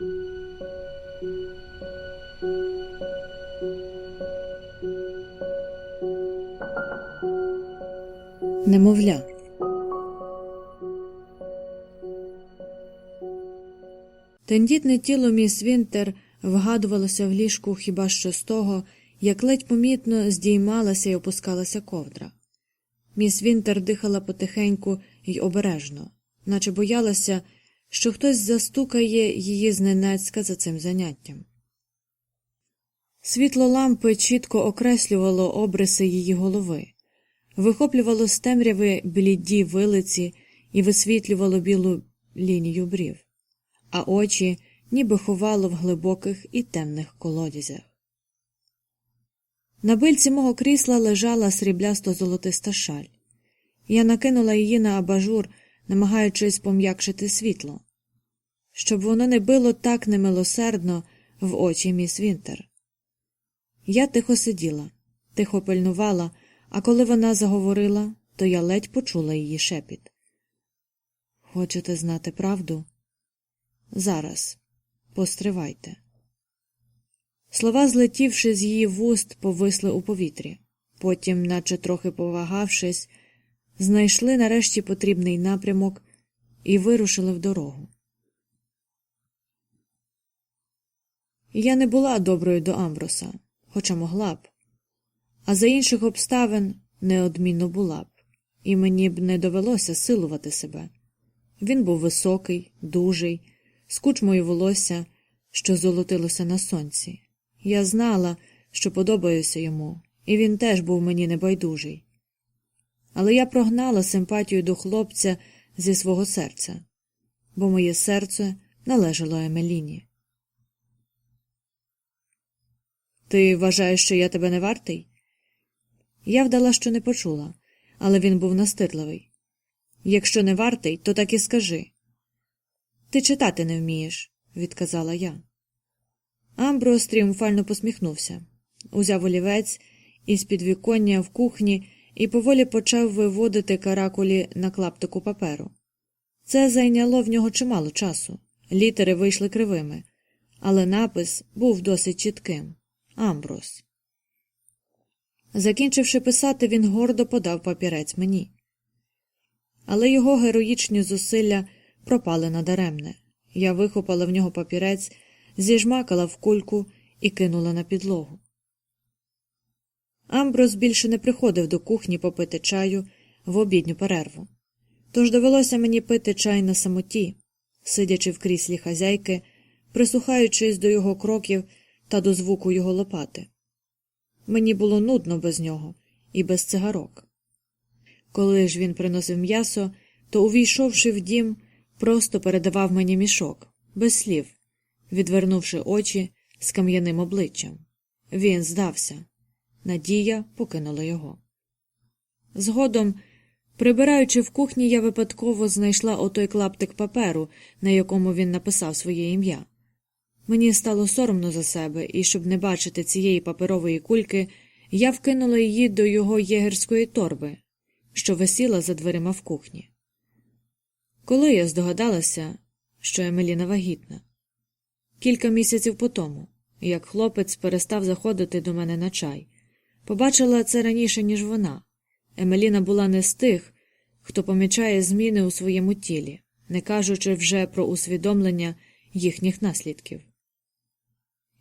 Немовля. Тендітне тіло міс Вінтер вгадувалося в ліжку хіба що з того, як ледь помітно здіймалася і опускалася ковдра. Міс Вінтер дихала потихеньку й обережно, наче боялася, що хтось застукає її зненацька за цим заняттям. Світло лампи чітко окреслювало обриси її голови, вихоплювало з темряви бліді вилиці і висвітлювало білу лінію брів, а очі ніби ховало в глибоких і темних колодязях. На бильці мого крісла лежала сріблясто золотиста шаль. Я накинула її на абажур, намагаючись пом'якшити світло, щоб воно не било так немилосердно в очі міс Вінтер. Я тихо сиділа, тихо пильнувала, а коли вона заговорила, то я ледь почула її шепіт. Хочете знати правду? Зараз постривайте. Слова, злетівши з її вуст, повисли у повітрі, потім, наче трохи повагавшись, знайшли нарешті потрібний напрямок і вирушили в дорогу. Я не була доброю до Амброса, хоча могла б, а за інших обставин неодмінно була б, і мені б не довелося силувати себе. Він був високий, дужий, з кучмою волосся, що золотилося на сонці. Я знала, що подобаюся йому, і він теж був мені небайдужий. Але я прогнала симпатію до хлопця зі свого серця, бо моє серце належало Емеліні. Ти вважаєш, що я тебе не вартий? Я вдала, що не почула, але він був настирливий. Якщо не вартий, то так і скажи. Ти читати не вмієш, відказала я. Амброс тріумфально посміхнувся, узяв олівець із підвіконня в кухні і поволі почав виводити каракулі на клаптику паперу. Це зайняло в нього чимало часу. Літери вийшли кривими, але напис був досить чітким Амброс. Закінчивши писати, він гордо подав папірець мені. Але його героїчні зусилля пропали надаремне. Я вихопала в нього папірець, зіжмакала в кульку і кинула на підлогу. Амброс більше не приходив до кухні попити чаю в обідню перерву. Тож довелося мені пити чай на самоті, сидячи в кріслі хазяйки, прислухаючись до його кроків та до звуку його лопати. Мені було нудно без нього і без цигарок. Коли ж він приносив м'ясо, то, увійшовши в дім, просто передавав мені мішок, без слів, відвернувши очі з кам'яним обличчям. Він здався. Надія покинула його. Згодом, прибираючи в кухні, я випадково знайшла отой клаптик паперу, на якому він написав своє ім'я. Мені стало соромно за себе, і, щоб не бачити цієї паперової кульки, я вкинула її до його єгерської торби, що висіла за дверима в кухні. Коли я здогадалася, що Емеліна вагітна, кілька місяців по тому, як хлопець перестав заходити до мене на чай, побачила це раніше, ніж вона. Емеліна була не з тих, хто помічає зміни у своєму тілі, не кажучи вже про усвідомлення їхніх наслідків.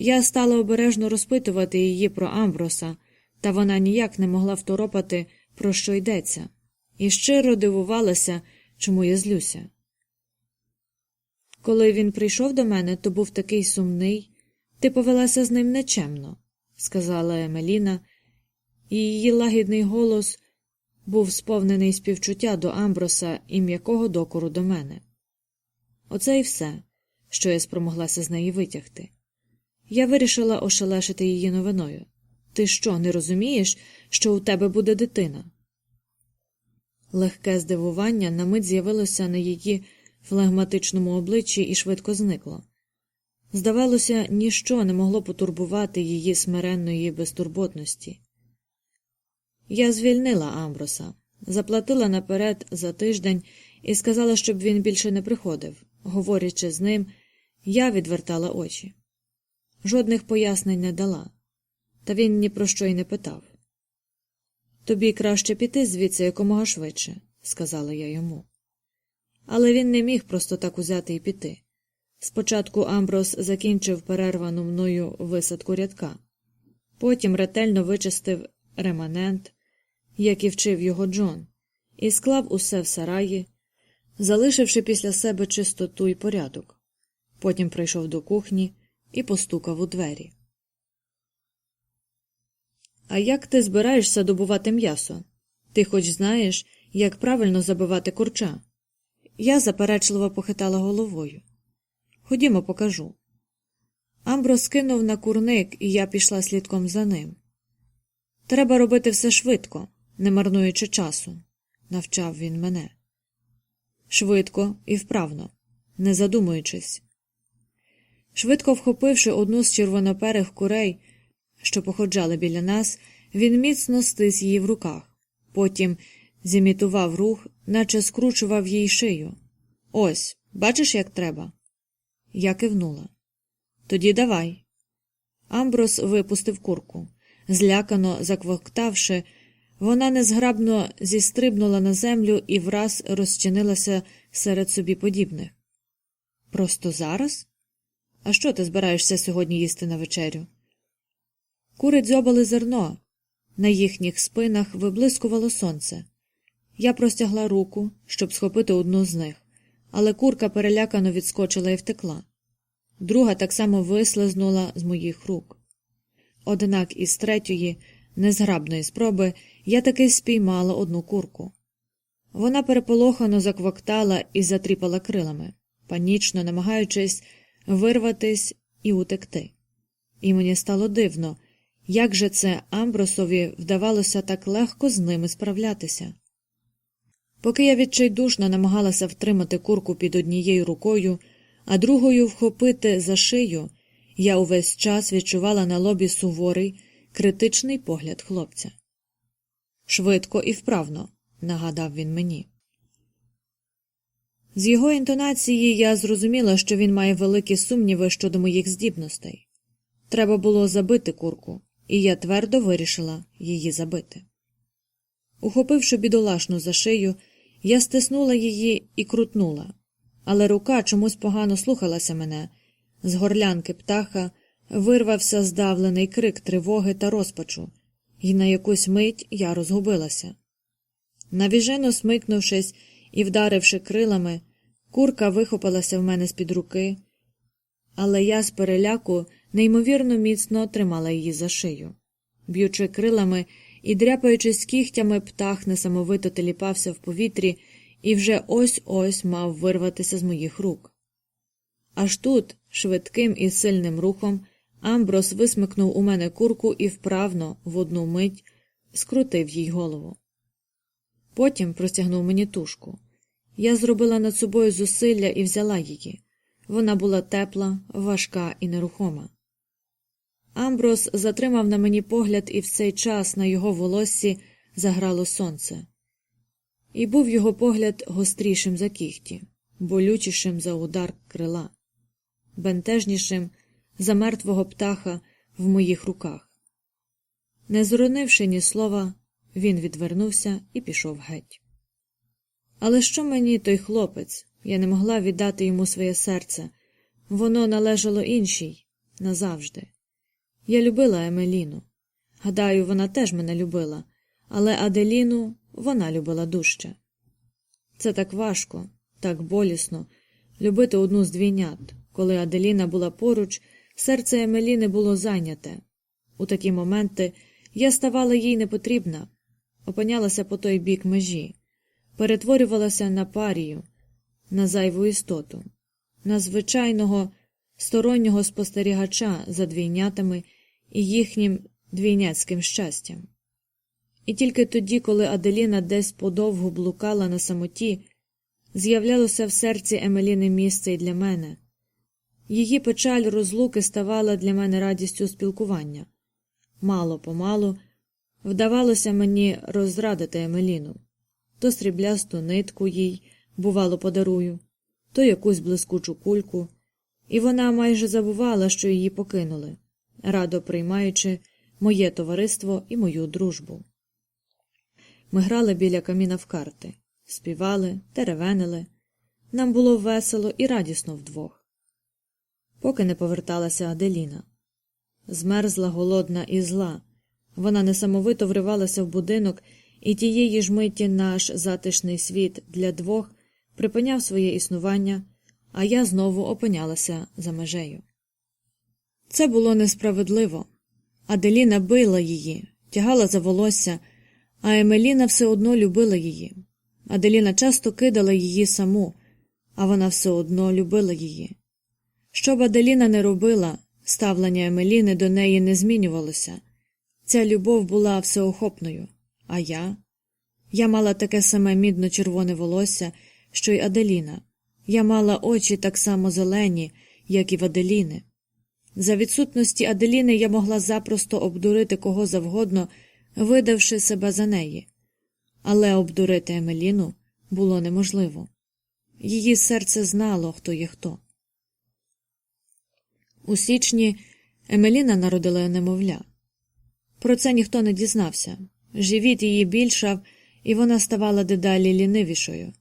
Я стала обережно розпитувати її про Амброса, та вона ніяк не могла второпати, про що йдеться, і щиро дивувалася, чому я злюся. Коли він прийшов до мене, то був такий сумний, ти повелася з ним нечемно, сказала Емеліна, і її лагідний голос був сповнений співчуття до Амброса і м'якого докору до мене. Оце і все, що я спромоглася з неї витягти. Я вирішила ошелешити її новиною. Ти що, не розумієш, що у тебе буде дитина? Легке здивування на мить з'явилося на її флегматичному обличчі і швидко зникло. Здавалося, ніщо не могло потурбувати її смиренної безтурботності. Я звільнила Амброса, заплатила наперед за тиждень і сказала, щоб він більше не приходив, говорячи з ним, Я відвертала очі. Жодних пояснень не дала, та він ні про що й не питав. Тобі краще піти звідси якомога швидше, сказала я йому. Але він не міг просто так узяти і піти. Спочатку Амброс закінчив перервану мною висадку рядка, потім ретельно вичистив реманент, як і вчив його Джон, і склав усе в сараї, залишивши після себе чистоту і порядок. Потім прийшов до кухні і постукав у двері. А як ти збираєшся добувати м'ясо? Ти хоч знаєш, як правильно забивати курча? Я заперечливо похитала головою. Ходімо, покажу. Амбро скинув на курник, і я пішла слідком за ним. Треба робити все швидко, не марнуючи часу, навчав він мене. Швидко і вправно, не задумуючись. Швидко вхопивши одну з червоноперих курей, що походжали біля нас, він міцно стис її в руках, потім зімітував рух, наче скручував їй шию. Ось, бачиш, як треба. Я кивнула. Тоді давай. Амброс випустив курку. Злякано заквоктавши, вона незграбно зістрибнула на землю і враз розчинилася серед собі подібних. Просто зараз? А що ти збираєшся сьогодні їсти на вечерю? Кури дзьобали зерно. На їхніх спинах виблискувало сонце. Я простягла руку, щоб схопити одну з них, але курка перелякано відскочила і втекла. Друга так само вислизнула з моїх рук. Однак із третьої, незграбної спроби, я таки спіймала одну курку. Вона переполохано заквоктала і затріпала крилами, панічно намагаючись вирватись і утекти. І мені стало дивно, як же це Амбросові вдавалося так легко з ними справлятися. Поки я відчайдушно намагалася втримати курку під однією рукою, а другою вхопити за шию, я увесь час відчувала на лобі суворий, критичний погляд хлопця. Швидко і вправно, нагадав він мені. З його інтонації я зрозуміла, що він має великі сумніви щодо моїх здібностей. Треба було забити курку, і я твердо вирішила її забити. Ухопивши бідолашну за шию, я стиснула її і крутнула, але рука чомусь погано слухалася мене. З горлянки птаха вирвався здавлений крик тривоги та розпачу, і на якусь мить я розгубилася. Навіжено смикнувшись і вдаривши крилами, курка вихопилася в мене з під руки, але я з переляку неймовірно міцно тримала її за шию. Б'ючи крилами і дряпаючись кігтями, птах несамовито теліпався в повітрі і вже ось ось мав вирватися з моїх рук. Аж тут, швидким і сильним рухом, Амброс висмикнув у мене курку і вправно, в одну мить, скрутив їй голову. Потім простягнув мені тушку. Я зробила над собою зусилля і взяла її. Вона була тепла, важка і нерухома. Амброс затримав на мені погляд, і в цей час на його волоссі заграло сонце. І був його погляд гострішим за кіхті, болючішим за удар крила, бентежнішим за мертвого птаха в моїх руках. Не зронивши ні слова, він відвернувся і пішов геть. Але що мені той хлопець? Я не могла віддати йому своє серце, воно належало іншій назавжди. Я любила Емеліну. Гадаю, вона теж мене любила, але Аделіну вона любила дужче. Це так важко, так болісно любити одну з двійнят. Коли Аделіна була поруч, серце Емеліни було зайняте. У такі моменти я ставала їй непотрібна, опинялася по той бік межі, перетворювалася на парію, на зайву істоту, на звичайного стороннього спостерігача за двійнятами і їхнім двійняцьким щастям. І тільки тоді, коли Аделіна десь подовго блукала на самоті, з'являлося в серці Емеліни місце й для мене. Її печаль розлуки ставала для мене радістю спілкування. Мало помалу вдавалося мені розрадити Емеліну то сріблясту нитку їй, бувало, подарую, то якусь блискучу кульку, і вона майже забувала, що її покинули, радо приймаючи моє товариство і мою дружбу. Ми грали біля каміна в карти, співали, теревенили. Нам було весело і радісно вдвох. Поки не поверталася Аделіна. Змерзла, голодна і зла. Вона несамовито вривалася в будинок, і тієї ж миті наш затишний світ для двох припиняв своє існування, а я знову опинялася за межею. Це було несправедливо. Аделіна била її, тягала за волосся, а Емеліна все одно любила її. Аделіна часто кидала її саму, а вона все одно любила її. Що б Аделіна не робила, ставлення Емеліни до неї не змінювалося. Ця любов була всеохопною, а я? Я мала таке саме мідно-червоне волосся, що й Аделіна. Я мала очі так само зелені, як і в Аделіни. За відсутності Аделіни я могла запросто обдурити кого завгодно, видавши себе за неї, але обдурити Емеліну було неможливо. Її серце знало, хто є хто. У січні Емеліна народила немовля. Про це ніхто не дізнався. Живіт її більшав, і вона ставала дедалі лінивішою.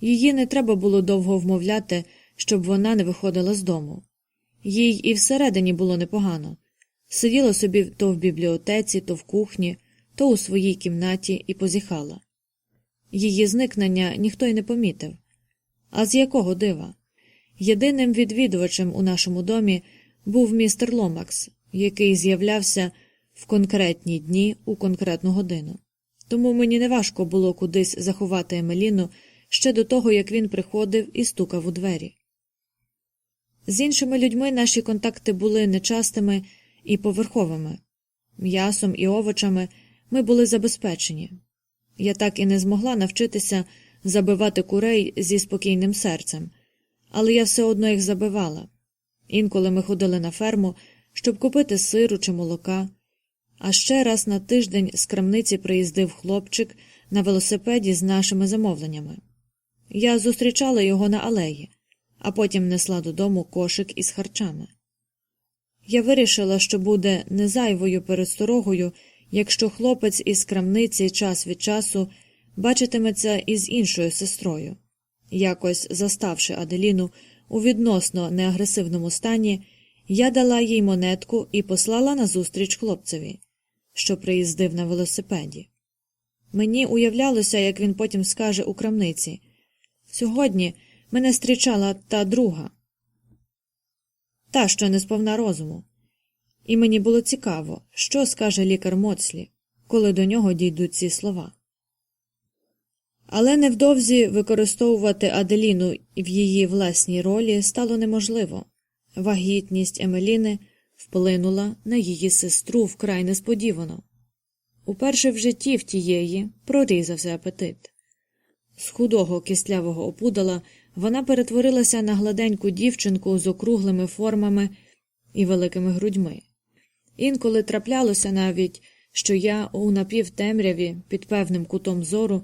Її не треба було довго вмовляти, щоб вона не виходила з дому. Їй і всередині було непогано сиділа собі то в бібліотеці, то в кухні, то у своїй кімнаті і позіхала. Її зникнення ніхто й не помітив. А з якого дива? Єдиним відвідувачем у нашому домі був містер Ломакс, який з'являвся в конкретні дні у конкретну годину. Тому мені неважко було кудись заховати Емеліну ще до того, як він приходив і стукав у двері. З іншими людьми наші контакти були нечастими і поверховими. М'ясом і овочами ми були забезпечені. Я так і не змогла навчитися забивати курей зі спокійним серцем, але я все одно їх забивала. Інколи ми ходили на ферму, щоб купити сиру чи молока, а ще раз на тиждень з крамниці приїздив хлопчик на велосипеді з нашими замовленнями. Я зустрічала його на алеї, а потім несла додому кошик із харчами. Я вирішила, що буде незайвою пересторогою, якщо хлопець із крамниці час від часу бачитиметься із іншою сестрою. Якось заставши Аделіну у відносно неагресивному стані, я дала їй монетку і послала назустріч хлопцеві, що приїздив на велосипеді. Мені уявлялося, як він потім скаже у крамниці Сьогодні мене зустрічала та друга та, що не сповна розуму. І мені було цікаво, що скаже лікар Моцлі, коли до нього дійдуть ці слова. Але невдовзі використовувати Аделіну в її власній ролі стало неможливо. Вагітність Емеліни вплинула на її сестру вкрай несподівано. Уперше в житті в тієї прорізався апетит. З худого кислявого опудала вона перетворилася на гладеньку дівчинку з округлими формами і великими грудьми. Інколи траплялося навіть, що я у напівтемряві під певним кутом зору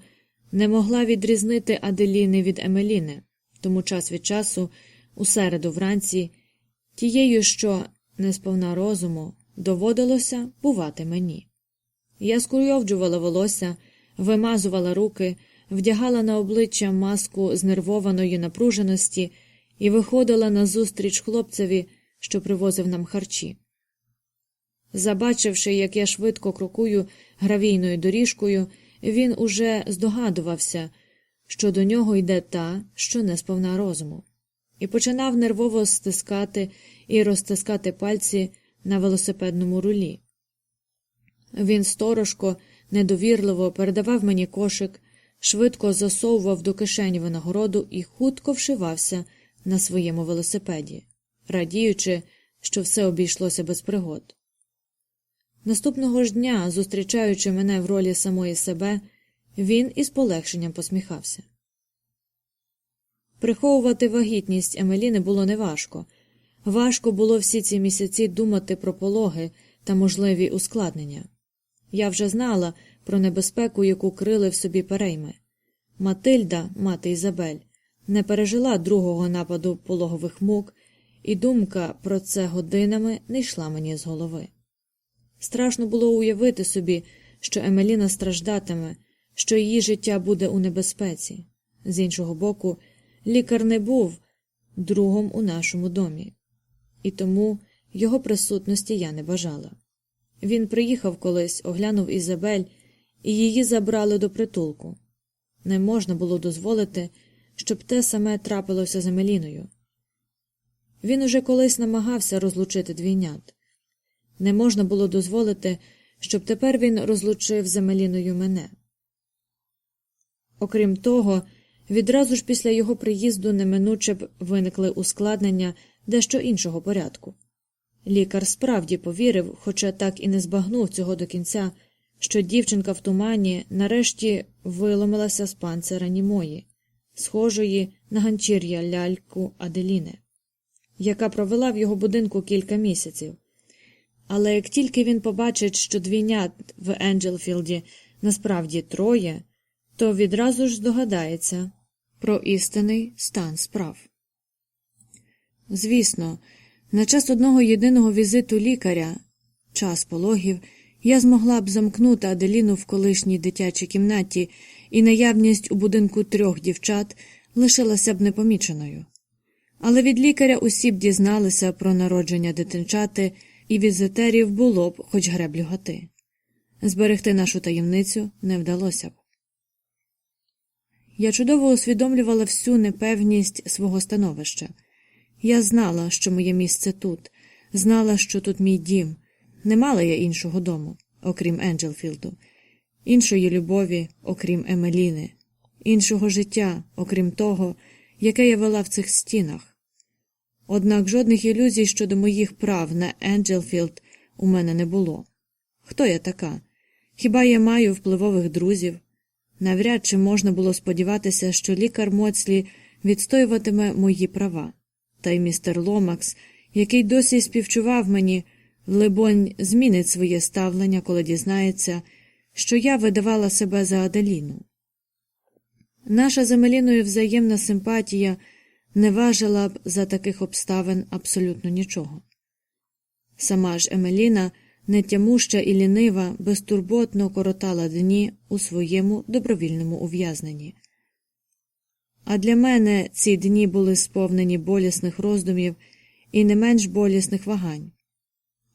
не могла відрізнити Аделіни від Емеліни, тому час від часу, у середу вранці, тією, що не сповна розуму, доводилося бувати мені. Я скуйовджувала волосся, вимазувала руки вдягала на обличчя маску знервованої напруженості і виходила назустріч хлопцеві, що привозив нам харчі. Забачивши, як я швидко крокую гравійною доріжкою, він уже здогадувався, що до нього йде та, що не сповна розуму, і починав нервово стискати і розтискати пальці на велосипедному рулі. Він сторожко, недовірливо передавав мені кошик, швидко засовував до кишені винагороду і хутко вшивався на своєму велосипеді, радіючи, що все обійшлося без пригод. Наступного ж дня, зустрічаючи мене в ролі самої себе, він із полегшенням посміхався. Приховувати вагітність Емеліни було неважко. Важко було всі ці місяці думати про пологи та можливі ускладнення. Я вже знала, про небезпеку, яку крили в собі перейми. Матильда, мати Ізабель, не пережила другого нападу пологових мук, і думка про це годинами не йшла мені з голови. Страшно було уявити собі, що Емеліна страждатиме, що її життя буде у небезпеці. З іншого боку, лікар не був другом у нашому домі, і тому його присутності я не бажала. Він приїхав колись, оглянув Ізабель, і її забрали до притулку. Не можна було дозволити, щоб те саме трапилося з Емеліною. Він уже колись намагався розлучити двійнят. Не можна було дозволити, щоб тепер він розлучив з Емеліною мене. Окрім того, відразу ж після його приїзду неминуче б виникли ускладнення дещо іншого порядку. Лікар справді повірив, хоча так і не збагнув цього до кінця, що дівчинка в тумані нарешті виломилася з панцира німої, схожої на ганчір'я ляльку Аделіни, яка провела в його будинку кілька місяців. Але як тільки він побачить, що двійнят в Енджелфілді насправді троє, то відразу ж здогадається про істинний стан справ. Звісно, на час одного єдиного візиту лікаря, час пологів, я змогла б замкнути Аделіну в колишній дитячій кімнаті, і наявність у будинку трьох дівчат лишилася б непоміченою. Але від лікаря усі б дізналися про народження дитинчати, і візитерів було б хоч греблю гати. Зберегти нашу таємницю не вдалося б. Я чудово усвідомлювала всю непевність свого становища. Я знала, що моє місце тут, знала, що тут мій дім. Не мала я іншого дому, окрім Енджелфілду, іншої любові, окрім Емеліни, іншого життя, окрім того, яке я вела в цих стінах. Однак жодних ілюзій щодо моїх прав на Енджелфілд у мене не було. Хто я така? Хіба я маю впливових друзів? Навряд чи можна було сподіватися, що лікар Моцлі відстоюватиме мої права. Та й містер Ломакс, який досі співчував мені, либонь, змінить своє ставлення, коли дізнається, що я видавала себе за Аделіну. Наша з Емеліною взаємна симпатія не важила б за таких обставин абсолютно нічого. Сама ж Емеліна, нетямуща і лінива, безтурботно коротала дні у своєму добровільному ув'язненні. А для мене ці дні були сповнені болісних роздумів і не менш болісних вагань.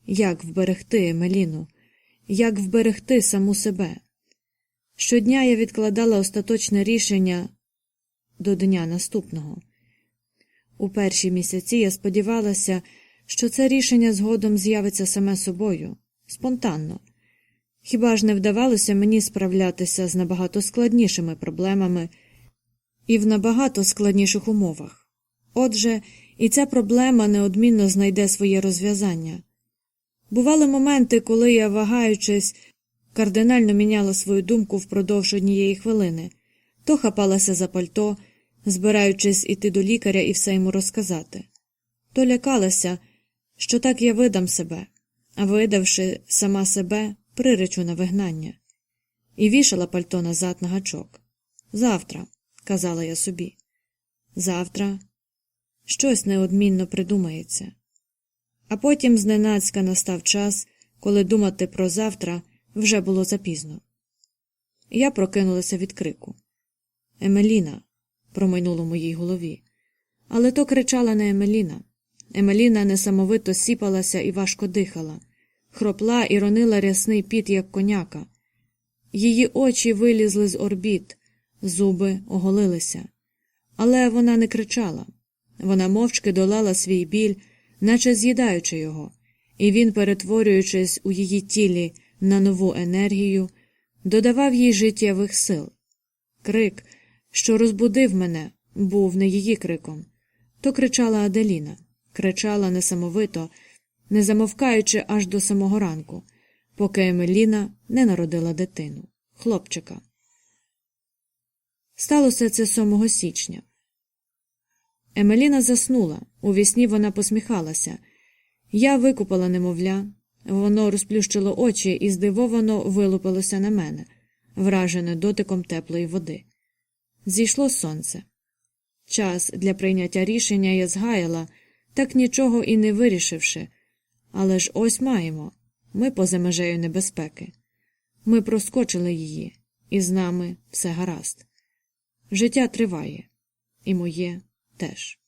Як вберегти Емеліну? Як вберегти саму себе? Щодня я відкладала остаточне рішення до дня наступного. У перші місяці я сподівалася, що це рішення згодом з'явиться саме собою, спонтанно. Хіба ж не вдавалося мені справлятися з набагато складнішими проблемами і в набагато складніших умовах? Отже, і ця проблема неодмінно знайде своє розв'язання. Бували моменти, коли я, вагаючись, кардинально міняла свою думку впродовж однієї хвилини, то хапалася за пальто, збираючись іти до лікаря і все йому розказати, то лякалася, що так я видам себе, видавши сама себе, приречу на вигнання, і вішала пальто назад на гачок. Завтра, казала я собі, завтра щось неодмінно придумається. А потім зненацька настав час, коли думати про завтра вже було запізно. Я прокинулася від крику. Емеліна, промайнуло моїй голові. Але то кричала не Емеліна. Емеліна несамовито сіпалася і важко дихала, хропла і ронила рясний піт, як коняка. Її очі вилізли з орбіт, зуби оголилися. Але вона не кричала. Вона мовчки долала свій біль, наче з'їдаючи його, і він, перетворюючись у її тілі на нову енергію, додавав їй життєвих сил. Крик, що розбудив мене, був не її криком. То кричала Аделіна, кричала несамовито, не замовкаючи аж до самого ранку, поки Емеліна не народила дитину, хлопчика. Сталося це 7 січня. Емеліна заснула, у вісні вона посміхалася. Я викупала немовля, воно розплющило очі і здивовано вилупилося на мене, вражене дотиком теплої води. Зійшло сонце. Час для прийняття рішення я згаяла, так нічого і не вирішивши. Але ж ось маємо ми поза межею небезпеки. Ми проскочили її, і з нами все гаразд. Життя триває, і моє теж.